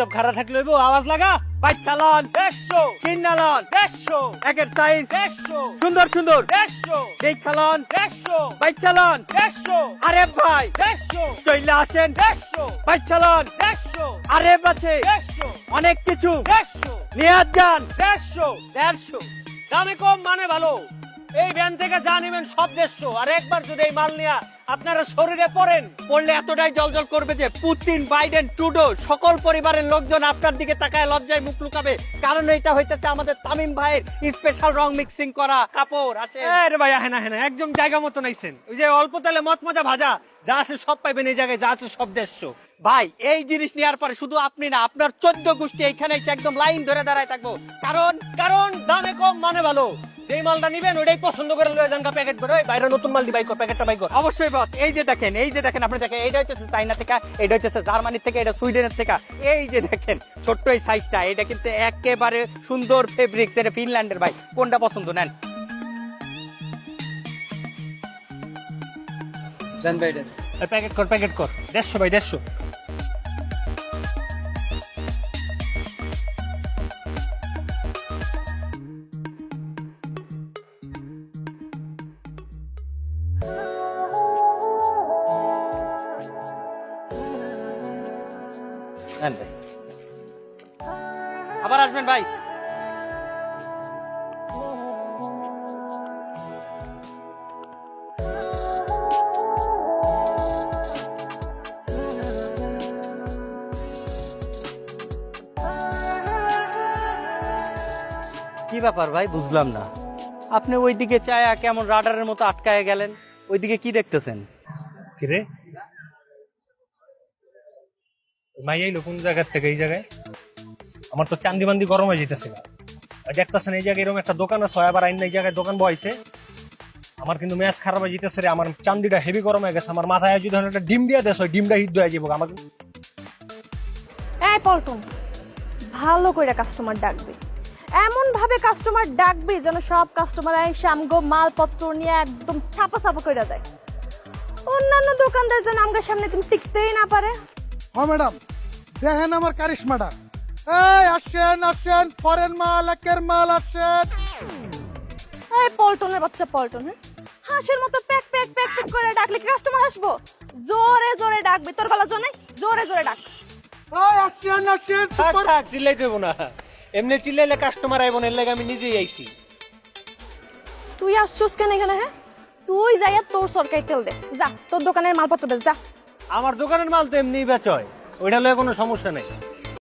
চুপচাপ থাকলে আওয়াজ লাগা? বাচ্চা লন, দেড়শো। কিন্না লন, দেড়শো। একের সাইজ দেড়শো। সুন্দর সুন্দর। দেড়শো। দেড়শো। বাচ্চা লন, দেড়শো। আরে ভাই, দেড়শো। আসেন, দেড়শো। বাচ্চা লন, দেড়শো। আরে বাছে, দেড়শো। অনেক কিছু, দেড়শো। নিয়ে যান, দেড়শো। দেড়শো। দামে কম মানে ভালো। এই ভ্যান থেকে যা নেবেন সব দেড়শো। আর একবার যদি এই মাল নিয়ে আপনারা শরীরে পড়েন পড়লে এতটাই জলজল করবে যে পুতিন বাইডেন ট্রুডো সকল পরিবারের লোকজন আপনার দিকে তাকায় লজ্জায় মুখ লুকাবে। কারণ এটা হইতেছে আমাদের তামিম ভাইয়ের স্পেশাল রং মিক্সিং করা কাপড় আসে আরে ভাই হেনা হেনা একদম জায়গা মতো নাইছেন ওই যে অল্প তেলে মত মজা ভাজা যা আছে সব পাইবেন এই জায়গায় যা আছে সব দেড়শো। ভাই এই জিনিস নেওয়ার পরে শুধু আপনি না আপনার চোদ্দ গোষ্ঠী এখানে একদম লাইন ধরে দাঁড়ায় থাকব। কারণ কারণ দামে কম মানে ভালো। যেই মালটা নিবেন ওইটাই পছন্দ করে লয়ে যান প্যাকেট করে বাইরে নতুন মাল দি বাইক প্যাকেটটা কর। অবশ্যই বস এই যে দেখেন এই যে দেখেন আপনি দেখেন এইটা হচ্ছে চাইনা থেকে এটা হচ্ছে জার্মানির থেকে এটা সুইডেনের থেকে। এই যে দেখেন ছোট্ট এই সাইজটা এটা কিন্তু একেবারে সুন্দর ফেব্রিক্স এটা ফিনল্যান্ডের ভাই। কোনটা পছন্দ নেন? প্যাকেট কর প্যাকেট কর। দেড়শো ভাই দেড়শো। নেন ভাই। আবার আসবেন ভাই। কি ব্যাপার ভাই? বুঝলাম না। আপনি ওইদিকে চায়া কেমন রাডারের মতো আটকায় গেলেন? ওইদিকে কি দেখতেছেন? কিরে? মাই আইলো কোন জায়গার থেকে এই জায়গায়? আমার তো চান্দি বান্দি গরম হয়ে যেতেছে আর দেখতেছেন এই জায়গায় এরকম একটা দোকান আছে আবার আইন এই জায়গায় দোকান বহাইছে। আমার কিন্তু ম্যাচ খারাপ হয়ে যেতেছে রে আমার চান্দিটা হেভি গরম হয়ে গেছে আমার মাথায় যদি ধরেন একটা ডিম দিয়ে দেশ ওই ডিমটা হিট হয়ে যাব আমাকে। এই পল্টন ভালো করে কাস্টমার ডাকবি। এমন ভাবে কাস্টমার ডাকবি যেন সব কাস্টমার আমগো মালপত্র নিয়ে একদম ছাপা ছাপা করে দেয়। অন্যান্য দোকানদার যেন আমগো সামনে তুমি টিকতেই না পারে। হ্যাঁ ম্যাডাম দেখেন আমার কারিশমাটা। এই আসেন আসেন ফরেন মাল একের মাল আসেন। এই পল্টনের বাচ্চা পল্টন হ্যাঁ? হাঁসের মতো প্যাক প্যাক প্যাক প্যাক করে ডাকলে কি কাস্টমার আসব? জোরে জোরে ডাকবি তোর বেলা জন্য জোরে জোরে ডাক। এই আসেন আসেন থাক থাক চিল্লাইতে হইব না। এমনি চিল্লাইলে কাস্টমার আইব না এর লাগে আমি নিজেই আইছি। তুই আসছস কেন এখানে হ্যাঁ? তুই যাইয়া তোর সরকারি তেল দে। যা তোর দোকানের মালপত্র বেচ যা। আমার দোকানের মাল তো এমনি বেচয়। ওইটা লয়ে কোনো সমস্যা নেই।